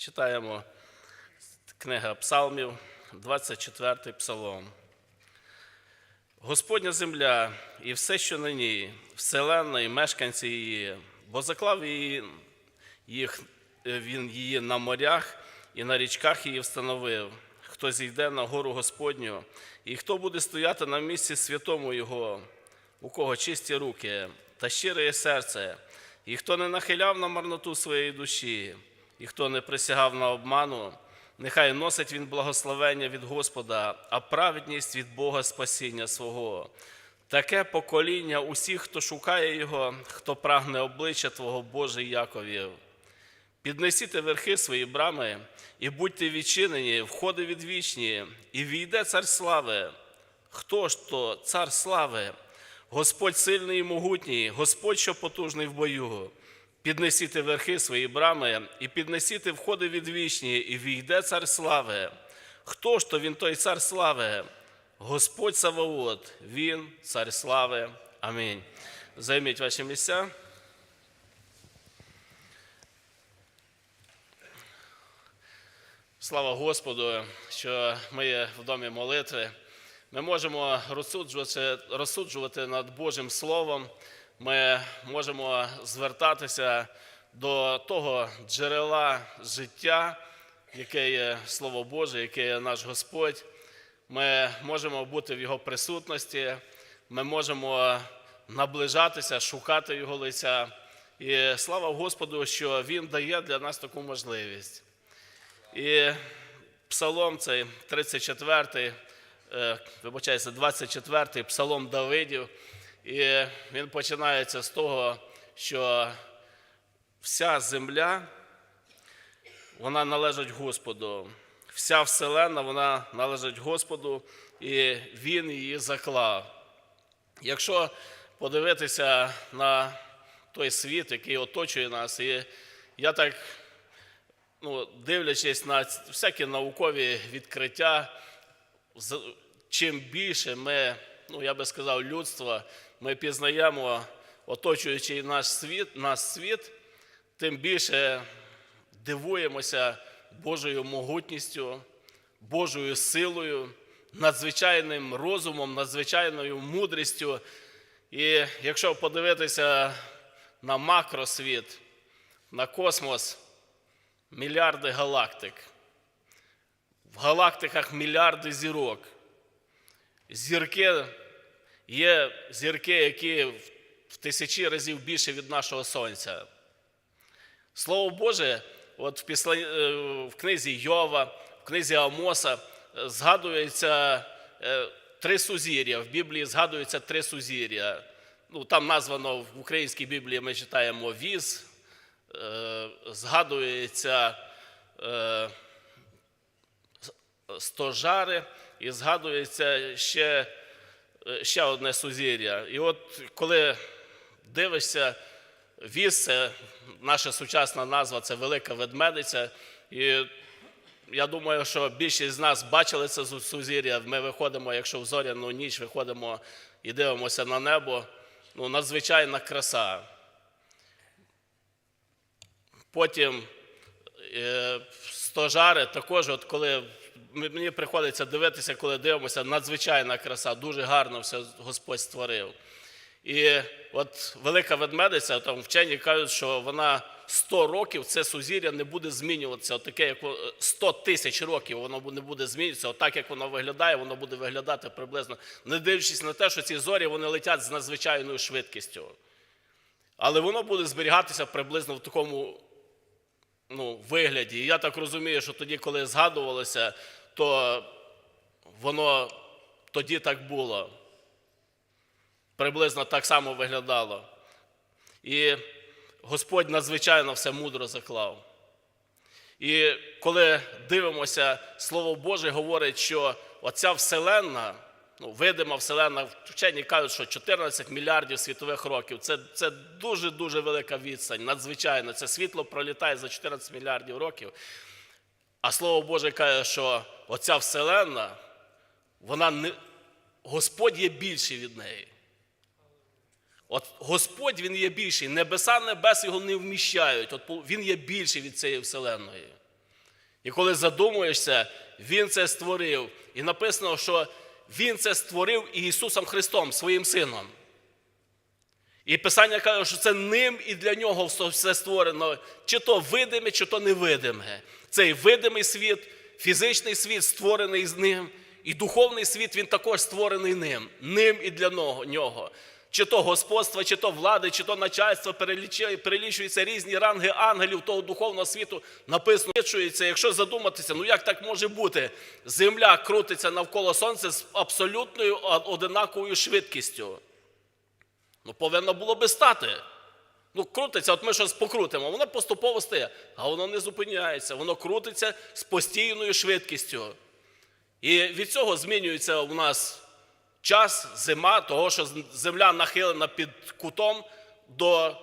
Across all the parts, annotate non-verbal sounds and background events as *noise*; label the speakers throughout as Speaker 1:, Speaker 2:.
Speaker 1: Читаємо книга Псалмів, 24 псалом. Господня земля і все, що на ній, вселенна і мешканці її, бо заклав її, їх, е, він її на морях і на річках її встановив. Хто зійде на гору Господню, і хто буде стояти на місці святому Його, у кого чисті руки та щире серце, і хто не нахиляв на марноту своєї душі, і хто не присягав на обману, нехай носить він благословення від Господа, а праведність від Бога спасіння свого. Таке покоління усіх, хто шукає Його, хто прагне обличчя Твого Боже Яковів. Піднесіте верхи свої брами, і будьте відчинені, входи відвічні, і війде цар слави. Хто ж то цар слави? Господь сильний і могутній, Господь, що потужний в бою. Піднесіте верхи свої брами, і піднесіте входи відвічні, і війде цар слави. Хто ж то він той цар слави? Господь Саваот, він цар слави. Амінь. Займіть ваші місця. Слава Господу, що ми є в домі молитви. Ми можемо розсуджувати, розсуджувати над Божим Словом. Ми можемо звертатися до того джерела життя, яке є Слово Боже, яке є наш Господь. Ми можемо бути в Його присутності, ми можемо наближатися, шукати Його лиця. І слава Господу, що Він дає для нас таку можливість. І псалом цей 34, е, вибачається, 24 псалом Давидів. І він починається з того, що вся земля вона належить Господу. Вся вселенна вона належить Господу, і Він її заклав. Якщо подивитися на той світ, який оточує нас, і я так ну, дивлячись на всякі наукові відкриття, чим більше ми, ну я би сказав, людство, ми пізнаємо оточуючий наш світ, наш світ, тим більше дивуємося Божою могутністю, Божою силою, надзвичайним розумом, надзвичайною мудрістю. І якщо подивитися на макросвіт, на космос, мільярди галактик. В галактиках мільярди зірок. Зірки є зірки, які в- тисячі разів більше від нашого Сонця. Слово Боже, от в, післа... е, в книзі Йова, в книзі Амоса е, згадується е, три сузір'я. В Біблії згадується три сузір'я. Ну, там названо в українській Біблії ми читаємо віз, згадується стожари і згадується ще, ще одне сузір'я. І от коли дивишся, віз це наша сучасна назва це велика ведмедиця. І я думаю, що більшість з нас бачили це сузір'я. Ми виходимо, якщо в зоряну ніч виходимо і дивимося на небо. Ну, надзвичайна краса. Потім е, стожари також, от коли мені приходиться дивитися, коли дивимося, надзвичайна краса, дуже гарно все Господь створив. І от велика ведмедиця, там вчені кажуть, що вона 100 років це сузір'я не буде змінюватися. От таке, як 100 тисяч років воно не буде змінюватися. Отак, як воно виглядає, воно буде виглядати приблизно, не дивлячись на те, що ці зорі вони летять з надзвичайною швидкістю. Але воно буде зберігатися приблизно в такому ну, вигляді. І я так розумію, що тоді, коли згадувалося, то воно тоді так було. Приблизно так само виглядало. І Господь надзвичайно все мудро заклав. І коли дивимося, Слово Боже говорить, що оця вселенна, ну, видима вселенна, вчені кажуть, що 14 мільярдів світових років це, це дуже-дуже велика відстань, надзвичайно. Це світло пролітає за 14 мільярдів років. А Слово Боже каже, що оця вселенна, вона не, Господь є більший від неї. От Господь він є більший. Небеса небес його не вміщають. От Він є більший від цієї вселенної. І коли задумуєшся, Він це створив. І написано, що Він це створив Ісусом Христом, своїм Сином. І Писання каже, що це ним і для нього все створено, чи то видиме, чи то невидиме. Цей видимий світ, фізичний світ створений з ним, і духовний світ він також створений ним, ним і для нього. Чи то господство, чи то влади, чи то начальство перелічуються різні ранги ангелів того духовного світу, написано, якщо задуматися, ну як так може бути? Земля крутиться навколо сонця з абсолютною одинаковою швидкістю. Ну, повинно було би стати. Ну, крутиться, от ми щось покрутимо, воно поступово стає, а воно не зупиняється, воно крутиться з постійною швидкістю. І від цього змінюється у нас час, зима, того, що земля нахилена під кутом до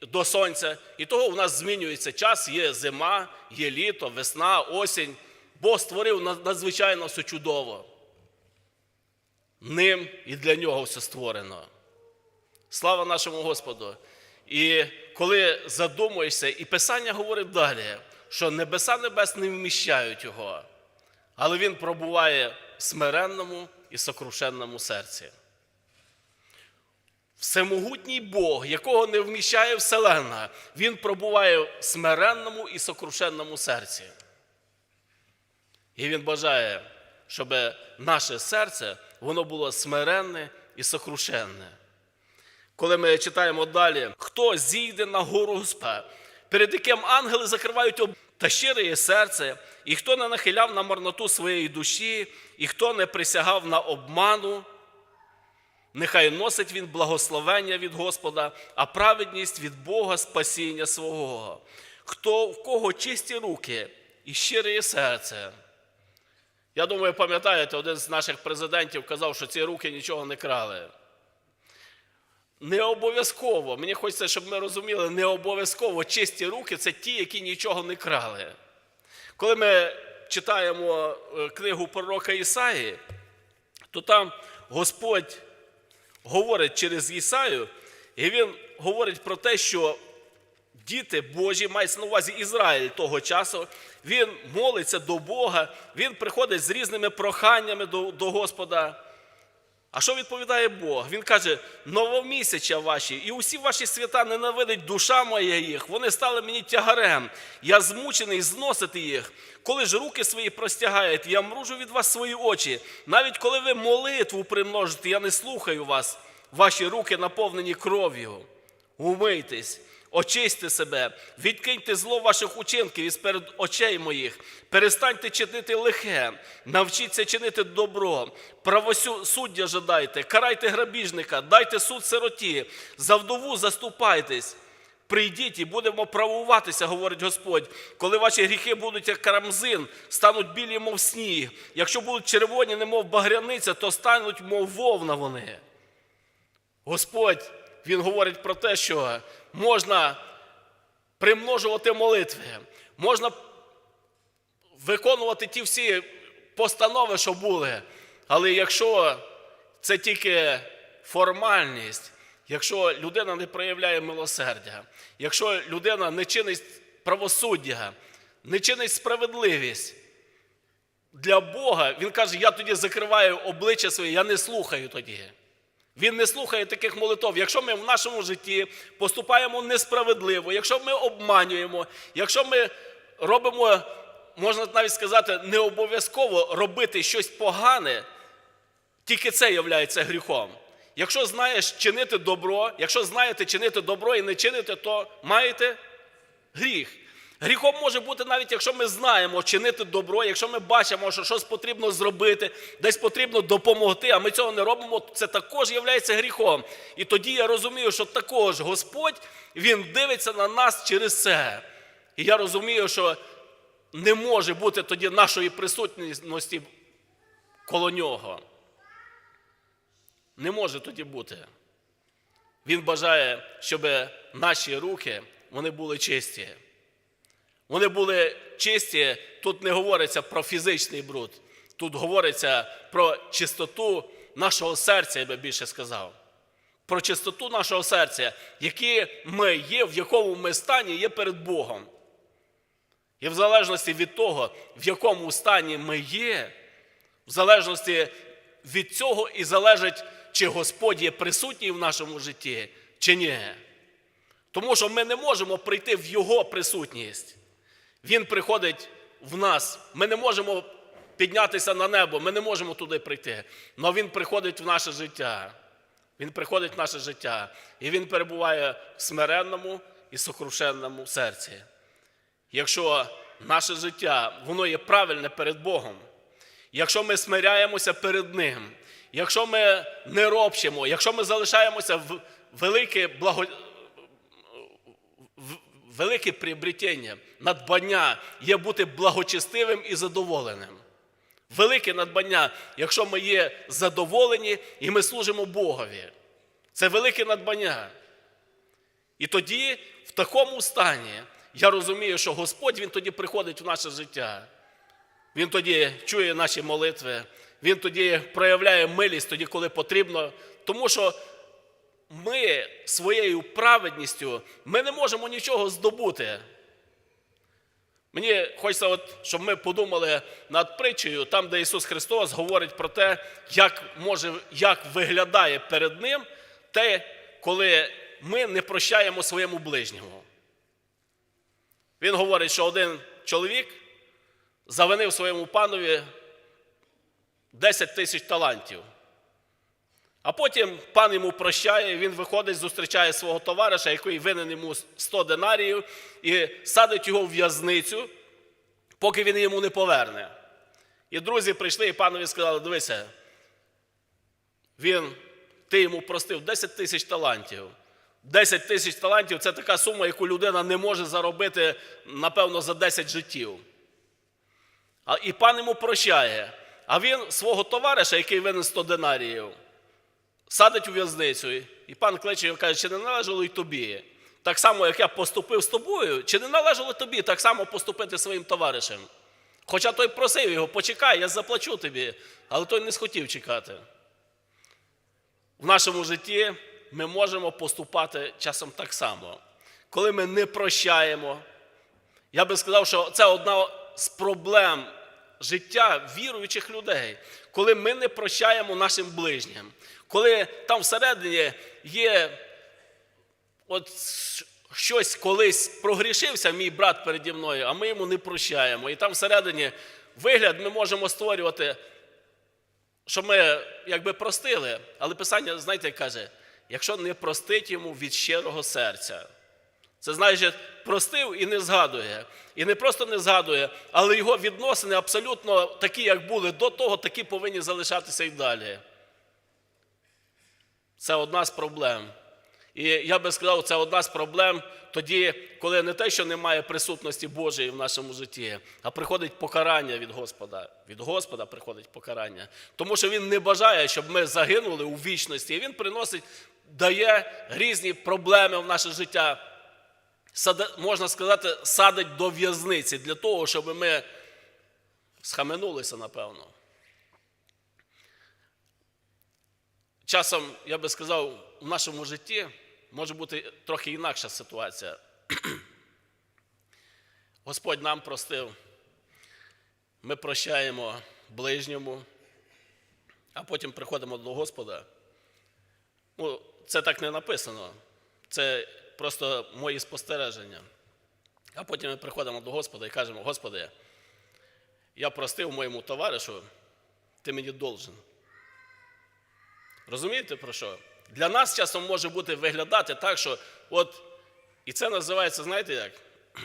Speaker 1: до сонця. І того у нас змінюється час, є зима, є літо, весна, осінь. Бог створив надзвичайно все чудово. Ним і для нього все створено. Слава нашому Господу! І коли задумуєшся, і Писання говорить далі, що небеса небес не вміщають його, але він пробуває в смиренному і сокрушенному серці. Всемогутній Бог, якого не вміщає Вселенна, Він пробуває в смиренному і сокрушенному серці. І Він бажає, щоб наше серце воно було смиренне і сокрушенне. Коли ми читаємо далі, хто зійде на гору Господа, перед яким ангели закривають об та щире є серце, і хто не нахиляв на марноту своєї душі, і хто не присягав на обману, нехай носить він благословення від Господа, а праведність від Бога спасіння свого. Хто в кого чисті руки і щире є серце. Я думаю, пам'ятаєте, один з наших президентів казав, що ці руки нічого не крали. Не обов'язково, мені хочеться, щоб ми розуміли, не обов'язково чисті руки це ті, які нічого не крали. Коли ми читаємо е, книгу пророка Ісаї, то там Господь говорить через Ісаю, і Він говорить про те, що діти Божі, мається на увазі Ізраїль того часу, він молиться до Бога, він приходить з різними проханнями до, до Господа. А що відповідає Бог? Він каже: новомісяча ваші, і усі ваші свята ненавидить душа моя їх. Вони стали мені тягарем. Я змучений зносити їх. Коли ж руки свої простягаєте, я мружу від вас свої очі. Навіть коли ви молитву примножите, я не слухаю вас. Ваші руки наповнені кров'ю. Умийтесь. Очисьте себе, відкиньте зло ваших учинків із перед очей моїх, перестаньте чинити лихе, навчіться чинити добро, правосуддя жадайте, карайте грабіжника, дайте суд сироті, за вдову заступайтесь. Прийдіть і будемо правуватися, говорить Господь. Коли ваші гріхи будуть, як карамзин, стануть білі, мов сніг. Якщо будуть червоні, немов багряниця, то стануть, мов вовна вони. Господь, Він говорить про те, що можна примножувати молитви, можна виконувати ті всі постанови, що були. Але якщо це тільки формальність, якщо людина не проявляє милосердя, якщо людина не чинить правосуддя, не чинить справедливість для Бога, він каже, я тоді закриваю обличчя своє, я не слухаю тоді. Він не слухає таких молитов. Якщо ми в нашому житті поступаємо несправедливо, якщо ми обманюємо, якщо ми робимо, можна навіть сказати, не обов'язково робити щось погане, тільки це є гріхом. Якщо знаєш чинити добро, якщо знаєте чинити добро і не чините, то маєте гріх. Гріхом може бути навіть, якщо ми знаємо чинити добро, якщо ми бачимо, що щось потрібно зробити, десь потрібно допомогти, а ми цього не робимо, це також є гріхом. І тоді я розумію, що також Господь Він дивиться на нас через це. І я розумію, що не може бути тоді нашої присутності коло нього. Не може тоді бути. Він бажає, щоб наші руки вони були чисті. Вони були чисті, тут не говориться про фізичний бруд, тут говориться про чистоту нашого серця, я би більше сказав. Про чистоту нашого серця, які ми є, в якому ми стані є перед Богом. І в залежності від того, в якому стані ми є, в залежності від цього і залежить, чи Господь є присутній в нашому житті, чи ні. Тому що ми не можемо прийти в Його присутність. Він приходить в нас. Ми не можемо піднятися на небо, ми не можемо туди прийти. Але Він приходить в наше життя. Він приходить в наше життя. І Він перебуває в смиренному і сокрушенному серці. Якщо наше життя воно є правильне перед Богом, якщо ми смиряємося перед Ним, якщо ми не робчимо, якщо ми залишаємося в велике благо... велике приобретення, надбання є бути благочестивим і задоволеним. Велике надбання, якщо ми є задоволені і ми служимо Богові. Це велике надбання. І тоді, в такому стані, я розумію, що Господь Він тоді приходить в наше життя. Він тоді чує наші молитви, Він тоді проявляє милість тоді, коли потрібно. Тому що ми своєю праведністю ми не можемо нічого здобути. Мені хочеться, от, щоб ми подумали над притчею, там, де Ісус Христос говорить про те, як, може, як виглядає перед Ним те, коли ми не прощаємо своєму ближньому. Він говорить, що один чоловік завинив своєму панові 10 тисяч талантів. А потім пан йому прощає, він виходить, зустрічає свого товариша, який винен йому 100 динаріїв, і садить його в в'язницю, поки він йому не поверне. І друзі прийшли і панові сказали: дивися, він, ти йому простив 10 тисяч талантів. 10 тисяч талантів це така сума, яку людина не може заробити, напевно, за 10 життів. І пан йому прощає. А він свого товариша, який винен 100 динаріїв, садить у в'язницю. І пан кличе його каже, чи не належало й тобі? Так само, як я поступив з тобою, чи не належало тобі так само поступити своїм товаришем? Хоча той просив його, почекай, я заплачу тобі, але той не схотів чекати. В нашому житті ми можемо поступати часом так само. Коли ми не прощаємо, я би сказав, що це одна з проблем життя віруючих людей, коли ми не прощаємо нашим ближнім, коли там всередині є от щось колись прогрішився мій брат переді мною, а ми йому не прощаємо. І там всередині вигляд ми можемо створювати, що ми якби простили. Але Писання, знаєте, каже, якщо не простить йому від щирого серця. Це значить, простив і не згадує. І не просто не згадує, але його відносини абсолютно такі, як були до того, такі повинні залишатися і далі. Це одна з проблем. І я би сказав, це одна з проблем тоді, коли не те, що немає присутності Божої в нашому житті, а приходить покарання від Господа. Від Господа приходить покарання. Тому що Він не бажає, щоб ми загинули у вічності. І Він приносить, дає різні проблеми в наше життя. Можна сказати, садить до в'язниці для того, щоб ми схаменулися, напевно. Часом, я би сказав, в нашому житті може бути трохи інакша ситуація. *clears throat* Господь нам простив, ми прощаємо ближньому, а потім приходимо до Господа. Ну, це так не написано. Це просто мої спостереження. А потім ми приходимо до Господа і кажемо: Господи, я простив моєму товаришу, ти мені должен. Розумієте про що? Для нас часом може бути виглядати так, що от, і це називається, знаєте як? *clears throat*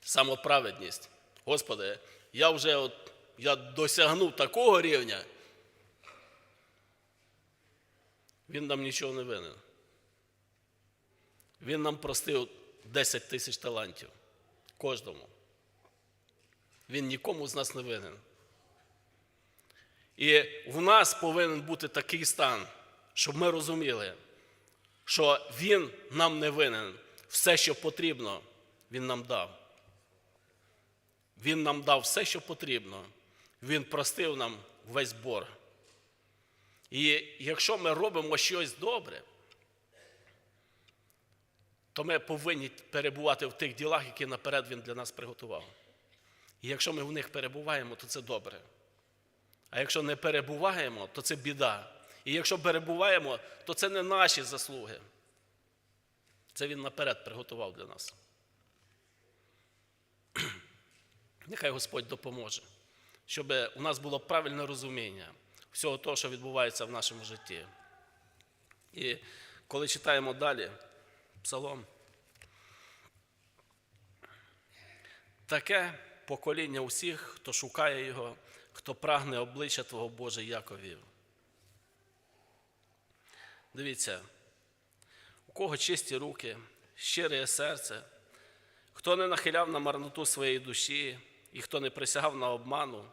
Speaker 1: Самоправедність. Господи, я вже от, я досягнув такого рівня, він нам нічого не винен. Він нам простив 10 тисяч талантів. Кожному. Він нікому з нас не винен. І в нас повинен бути такий стан, щоб ми розуміли, що Він нам не винен. Все, що потрібно, Він нам дав. Він нам дав все, що потрібно. Він простив нам весь борг. І якщо ми робимо щось добре, то ми повинні перебувати в тих ділах, які наперед Він для нас приготував. І якщо ми в них перебуваємо, то це добре. А якщо не перебуваємо, то це біда. І якщо перебуваємо, то це не наші заслуги. Це він наперед приготував для нас. *clears throat* Нехай Господь допоможе, щоб у нас було правильне розуміння всього того, що відбувається в нашому житті. І коли читаємо далі псалом, таке покоління усіх, хто шукає його, хто прагне обличчя Твого Боже Яковів. Дивіться, у кого чисті руки, щире серце, хто не нахиляв на марноту своєї душі і хто не присягав на обману,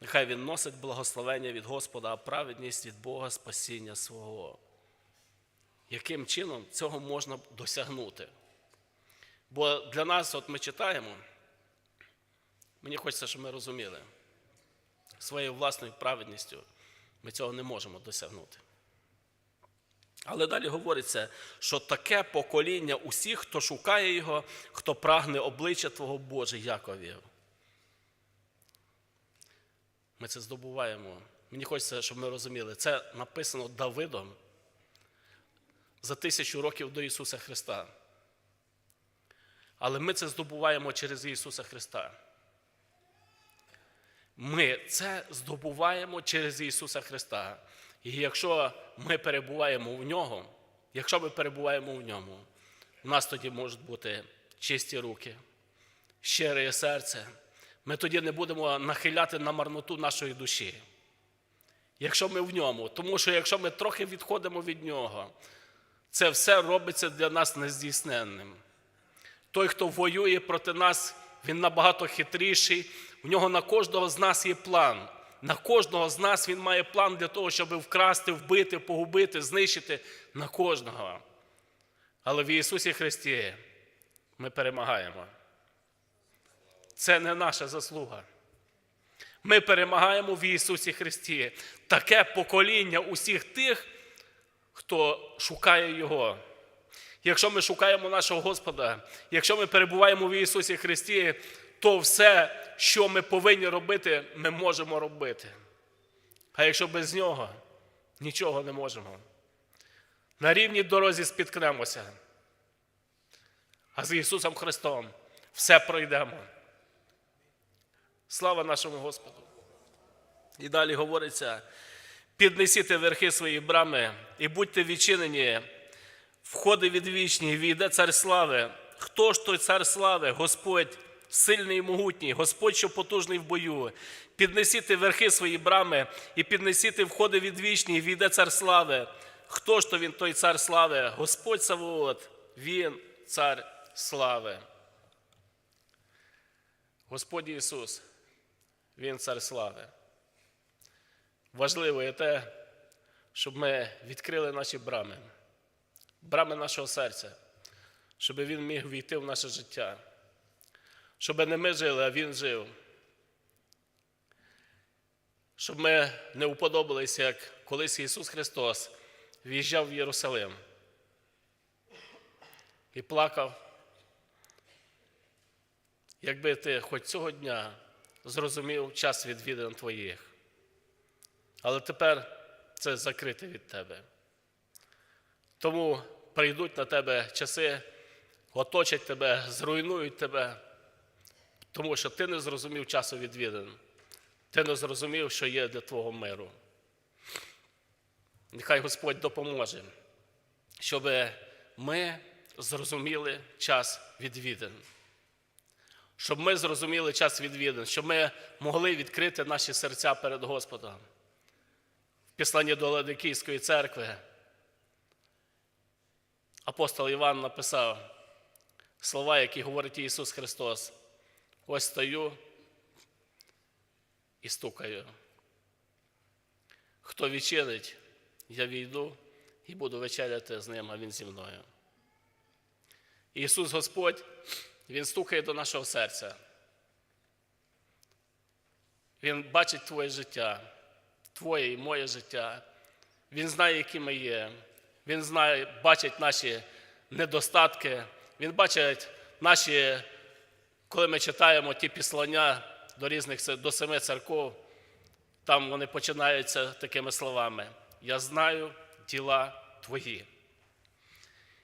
Speaker 1: нехай він носить благословення від Господа, а праведність від Бога спасіння свого. Яким чином цього можна досягнути? Бо для нас, от ми читаємо, мені хочеться, щоб ми розуміли, своєю власною праведністю ми цього не можемо досягнути. Але далі говориться, що таке покоління усіх, хто шукає його, хто прагне обличчя Твого Боже, Яковів. Ми це здобуваємо. Мені хочеться, щоб ми розуміли, це написано Давидом за тисячу років до Ісуса Христа. Але ми це здобуваємо через Ісуса Христа. Ми це здобуваємо через Ісуса Христа. І якщо ми перебуваємо в нього, якщо ми перебуваємо в ньому, у нас тоді можуть бути чисті руки, щире серце. Ми тоді не будемо нахиляти на марноту нашої душі. Якщо ми в ньому, тому що якщо ми трохи відходимо від нього, це все робиться для нас нездійсненним. Той, хто воює проти нас, він набагато хитріший. У нього на кожного з нас є план. На кожного з нас він має план для того, щоб вкрасти, вбити, погубити, знищити на кожного. Але в Ісусі Христі ми перемагаємо. Це не наша заслуга. Ми перемагаємо в Ісусі Христі. Таке покоління усіх тих, хто шукає Його. Якщо ми шукаємо нашого Господа, якщо ми перебуваємо в Ісусі Христі, то все, що ми повинні робити, ми можемо робити. А якщо без нього, нічого не можемо. На рівній дорозі спіткнемося. А з Ісусом Христом все пройдемо. Слава нашому Господу. І далі говориться: піднесіте верхи свої брами і будьте відчинені, входи відвічні, війде цар слави. Хто ж той цар слави? Господь сильний і могутній, Господь, що потужний в бою. Піднесіте верхи свої брами і піднесіте входи відвічні, війде цар слави. Хто ж то він той цар слави? Господь Савоот, Він цар слави. Господь Ісус, Він цар слави. Важливо є те, щоб ми відкрили наші брами, брами нашого серця, щоб Він міг війти в наше життя, щоб не ми жили, а Він жив. Щоб ми не уподобалися, як колись Ісус Христос в'їжджав в Єрусалим і плакав. Якби ти хоч цього дня зрозумів час відвідин твоїх. Але тепер це закрите від тебе. Тому прийдуть на тебе часи, оточать тебе, зруйнують тебе, тому що ти не зрозумів часу відвідин. Ти не зрозумів, що є для твого миру. Нехай Господь допоможе, щоб ми зрозуміли час відвідин. Щоб ми зрозуміли час відвідин, щоб ми могли відкрити наші серця перед Господом. В Післанні до Ладикійської церкви апостол Іван написав слова, які говорить Ісус Христос. Ось стою і стукаю. Хто відчинить, я війду і буду вечеряти з ним, а Він зі мною. Ісус Господь, Він стукає до нашого серця. Він бачить твоє життя, твоє і моє життя. Він знає, які ми є. Він знає, бачить наші недостатки, Він бачить наші, коли ми читаємо ті післання до різних до семи церков, там вони починаються такими словами: Я знаю діла твої.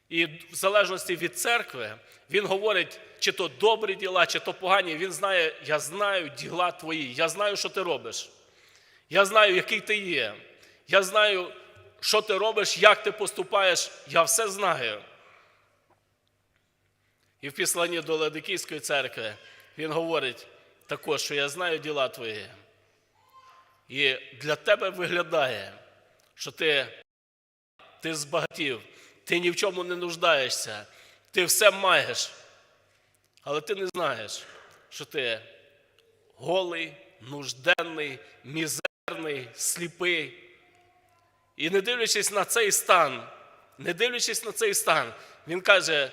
Speaker 1: І в залежності від церкви він говорить, чи то добрі діла, чи то погані. Він знає, я знаю діла твої, я знаю, що ти робиш. Я знаю, який ти є. Я знаю, що ти робиш, як ти поступаєш. Я все знаю. І в післанні до Ладикійської церкви він говорить також, що я знаю діла твої. І для тебе виглядає, що ти, ти збагатів, ти ні в чому не нуждаєшся, ти все маєш. Але ти не знаєш, що ти голий, нужденний, мізерний, сліпий. І не дивлячись на цей стан, не дивлячись на цей стан, він каже,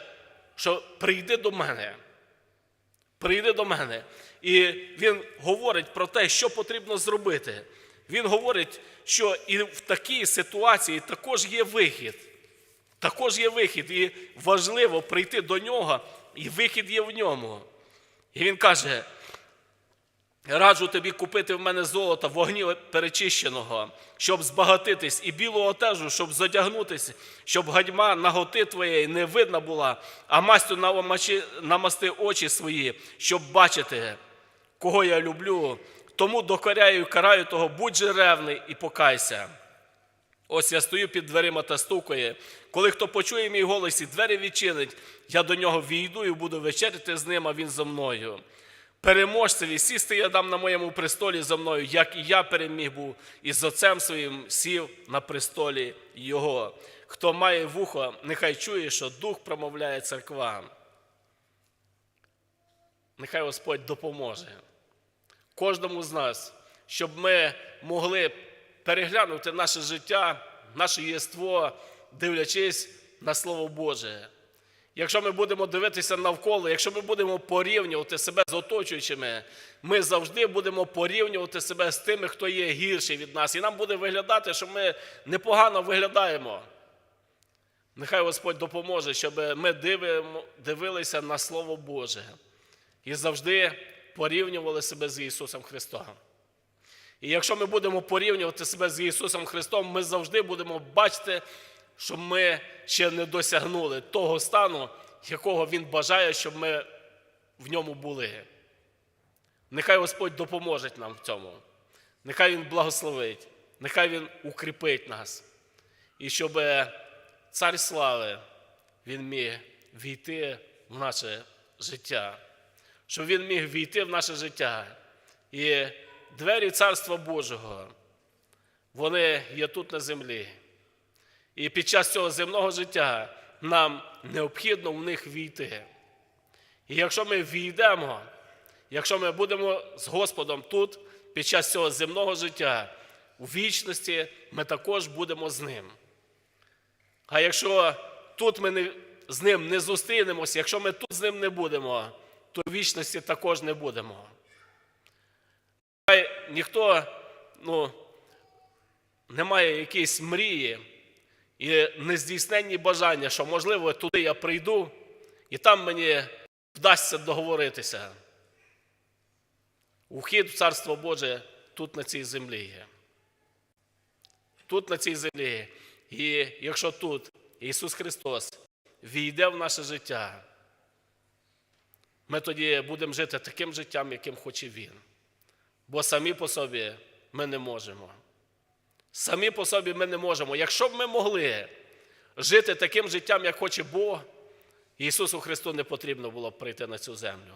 Speaker 1: що прийди до мене. Прийди до мене. І він говорить про те, що потрібно зробити. Він говорить, що і в такій ситуації також є вихід. Також є вихід, і важливо прийти до нього, і вихід є в ньому. І він каже: раджу тобі купити в мене золота вогні перечищеного, щоб збагатитись, і білу одежу, щоб задягнутися, щоб гадьма наготи твоєї не видна була, а мастю намасти очі свої, щоб бачити, кого я люблю. Тому докоряю і караю того, будь же ревний і покайся. Ось я стою під дверима та стукає. Коли хто почує мій голос і двері відчинить, я до нього війду і буду вечеряти з ним, а він зо мною. Переможцеві сісти я дам на моєму престолі за мною, як і я переміг був, і з отцем своїм сів на престолі його. Хто має вухо, нехай чує, що дух промовляє церквам. Нехай Господь допоможе кожному з нас, щоб ми могли переглянути наше життя, наше єство, дивлячись на Слово Боже. Якщо ми будемо дивитися навколо, якщо ми будемо порівнювати себе з оточуючими, ми завжди будемо порівнювати себе з тими, хто є гірший від нас. І нам буде виглядати, що ми непогано виглядаємо. Нехай Господь допоможе, щоб ми дивимо, дивилися на Слово Боже і завжди порівнювали себе з Ісусом Христом. І якщо ми будемо порівнювати себе з Ісусом Христом, ми завжди будемо бачити, що ми ще не досягнули того стану, якого Він бажає, щоб ми в ньому були. Нехай Господь допоможе нам в цьому. Нехай Він благословить, нехай Він укріпить нас. І щоб Цар слави Він міг війти в наше життя, щоб Він міг війти в наше життя. І двері Царства Божого, вони є тут на землі. І під час цього земного життя нам необхідно в них війти. І якщо ми війдемо, якщо ми будемо з Господом тут, під час цього земного життя, у вічності ми також будемо з ним. А якщо тут ми не, з ним не зустрінемося, якщо ми тут з ним не будемо, то в вічності також не будемо. Хай ніхто ну, не має якоїсь мрії і нездійсненні бажання, що, можливо, туди я прийду, і там мені вдасться договоритися. Ухід в Царство Боже тут на цій землі є. Тут на цій землі. є. І якщо тут Ісус Христос війде в наше життя, ми тоді будемо жити таким життям, яким хоче Він. Бо самі по собі ми не можемо. Самі по собі ми не можемо. Якщо б ми могли жити таким життям, як хоче Бог, Ісусу Христу не потрібно було б прийти на цю землю.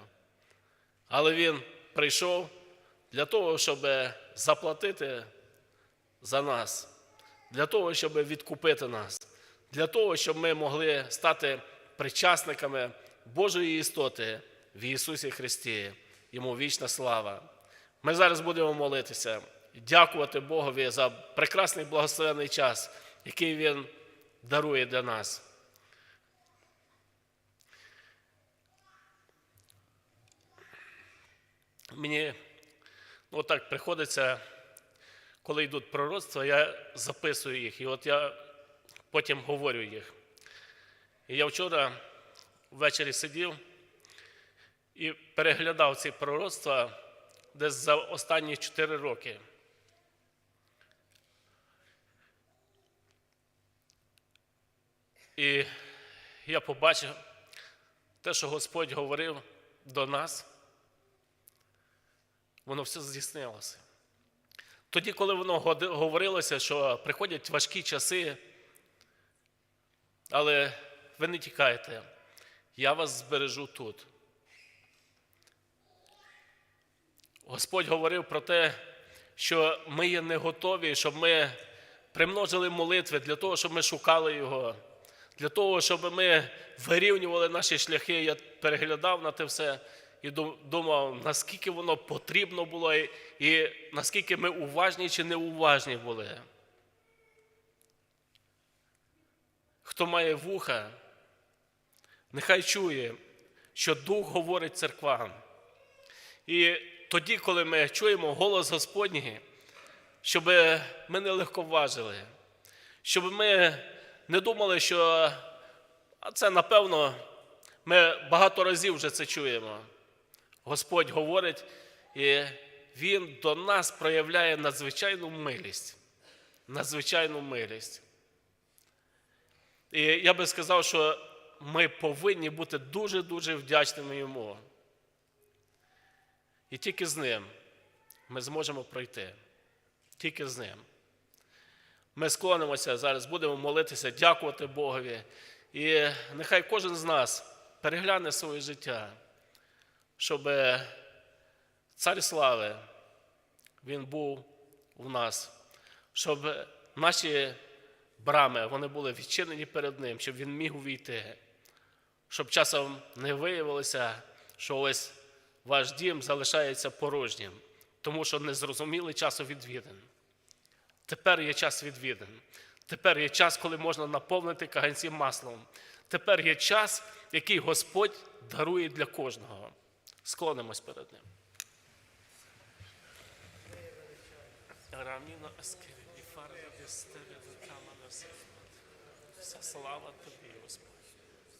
Speaker 1: Але Він прийшов для того, щоб заплатити за нас, для того, щоб відкупити нас, для того, щоб ми могли стати причасниками Божої істоти в Ісусі Христі. Йому вічна слава. Ми зараз будемо молитися, дякувати Богові за прекрасний благословений час, який Він дарує для нас. Мені ну, так приходиться, коли йдуть пророцтва, я записую їх, і от я потім говорю їх. І я вчора ввечері сидів і переглядав ці пророцтва десь за останні 4 роки. І я побачив те, що Господь говорив до нас, воно все здійснилося. Тоді, коли воно говорилося, що приходять важкі часи, але ви не тікайте, я вас збережу тут. Господь говорив про те, що ми є не готові, щоб ми примножили молитви для того, щоб ми шукали Його, для того, щоб ми вирівнювали наші шляхи. Я переглядав на те все і думав, наскільки воно потрібно було, і, наскільки ми уважні чи неуважні були. Хто має вуха, нехай чує, що Дух говорить церквам. І тоді, коли ми чуємо голос Господній, щоб ми не легковажили, щоб ми не думали, що а це напевно ми багато разів вже це чуємо. Господь говорить, і Він до нас проявляє надзвичайну милість. Надзвичайну милість. І я би сказав, що ми повинні бути дуже-дуже вдячними йому. І тільки з ним ми зможемо пройти. Тільки з ним. Ми склонимося зараз, будемо молитися, дякувати Богові. І нехай кожен з нас перегляне своє життя, щоб цар слави він був у нас, щоб наші брами вони були відчинені перед ним, щоб він міг увійти, щоб часом не виявилося, що ось ваш дім залишається порожнім, тому що не зрозуміли часу відвідин. Тепер є час відвідин. Тепер є час, коли можна наповнити каганці маслом. Тепер є час, який Господь дарує для кожного. Склонимось перед ним. Вся слава тобі, Господь.